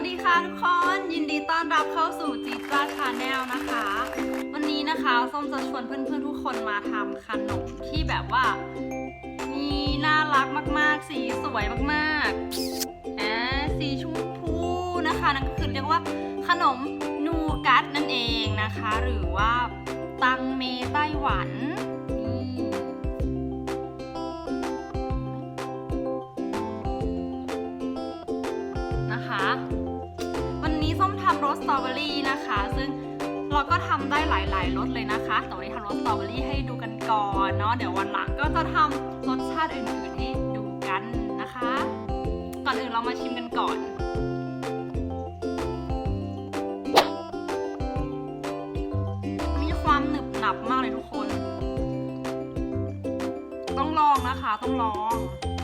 วัสดีค่ะทุกคน ยินดีต้อนรับเข้าสู่จีจ้าชาแนลนะคะ วันนี้นะคะส้มจะชวนเพื่อนๆทุกคนมาทำขนมที่แบบว่านี่น่ารักมากๆ สีสวยมากๆอ่าสีชมพูนะคะนั่นก็คือเรียกว่าขนมนูกัตนั่นเองนะคะ หรือว่าตังเมไต้หวัน ตรอเบอรี่นะคะ ซึ่งเราก็ทำได้หลายๆรสเลยนะคะแต่วันนี้ทำรสสตรอเบอรี่ให้ดูกันก่อนเนาะเดี๋ยววันหลังก็จะทำรสชาติอื่นๆให้ดูกันนะคะ ก่อนอื่นเรามาชิมกันก่อนมีความหนึบหนับมากเลยทุกคน ต้องลองนะคะต้องลอง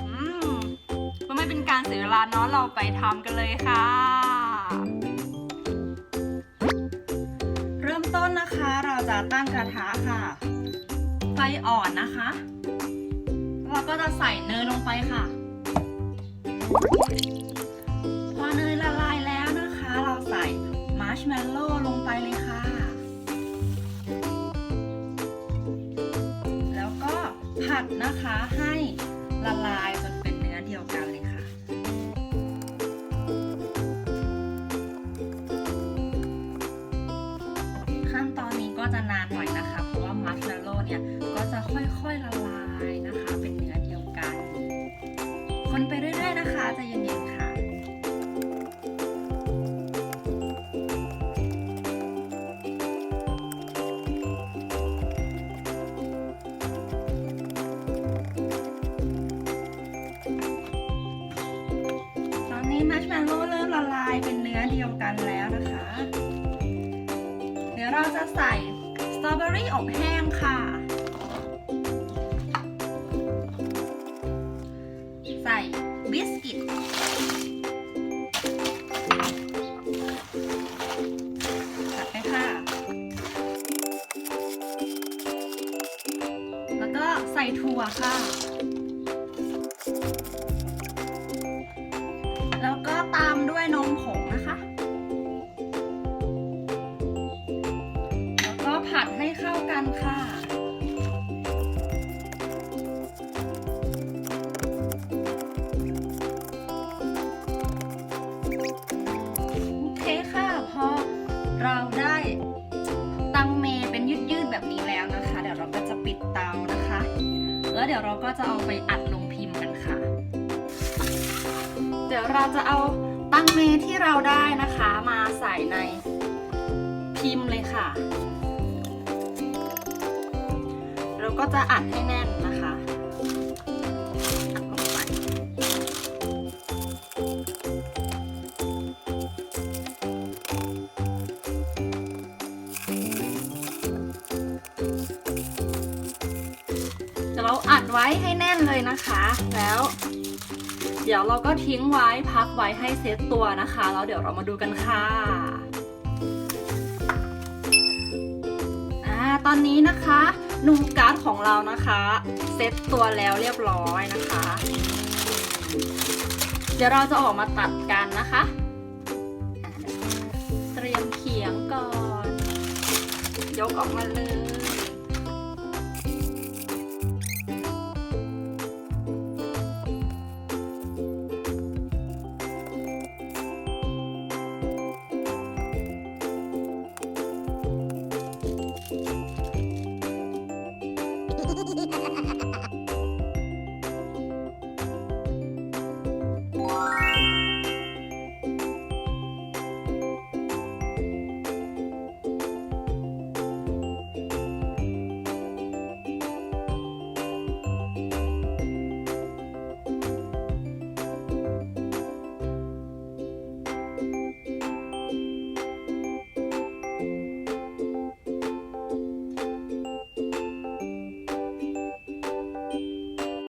อืมเพื่อไม่เป็นการเสียเวลาเนาะเราไปทำกันเลยค่ะ ต้นนะคะเราจะตั้งกระทะค่ะ ไฟอ่อนนะคะ เราก็จะใส่เนยลงไปค่ะ พอเนยละลายแล้วนะคะ เราใส่มาร์ชเมลโล่ลงไปเลยค่ะ แล้วก็ผัดนะคะให้ละลาย ก็จะนานหน่อยนะคะ เพราะว่ามัชเมลโล่เนี่ยก็จะค่อยๆละลายนะคะ เป็นเนื้อเดียวกัน คนไปเรื่อยๆนะคะจะเย็นๆค่ะตอนนี้มัชเมลโล่เริ่มละลายเป็นเนื้อเดียวกันแล้วนะคะ เดี๋ยวเราจะใส่ ตรอเบอรี่อบแห้งค่ะ ผัดให้เข้ากันค่ะ โอเคค่ะ พอเราได้ตังเมเป็นยืดๆแบบนี้แล้วนะคะ เดี๋ยวเราก็จะปิดเตานะคะ แล้วเดี๋ยวเราก็จะเอาไปอัดลงพิมพ์กันค่ะ เดี๋ยวเราจะเอาตังเมที่เราได้นะคะ ก็จะอัดให้แน่นนะคะอัดลงไปเดี๋ยวเราอัดไว้ให้แน่นเลยนะคะ แล้ว เดี๋ยวเราก็ทิ้งไว้พักไว้ให้เซตตัวนะคะ แล้วเดี๋ยวเรามาดูกันค่ะอ่าตอนนี้นะคะ นูการ์ดของเรานะคะ เซตตัวแล้วเรียบร้อยนะคะ เดี๋ยวเราจะออกมาตัดกันนะคะ เตรียมเขียงก่อน ยกออกมาเลย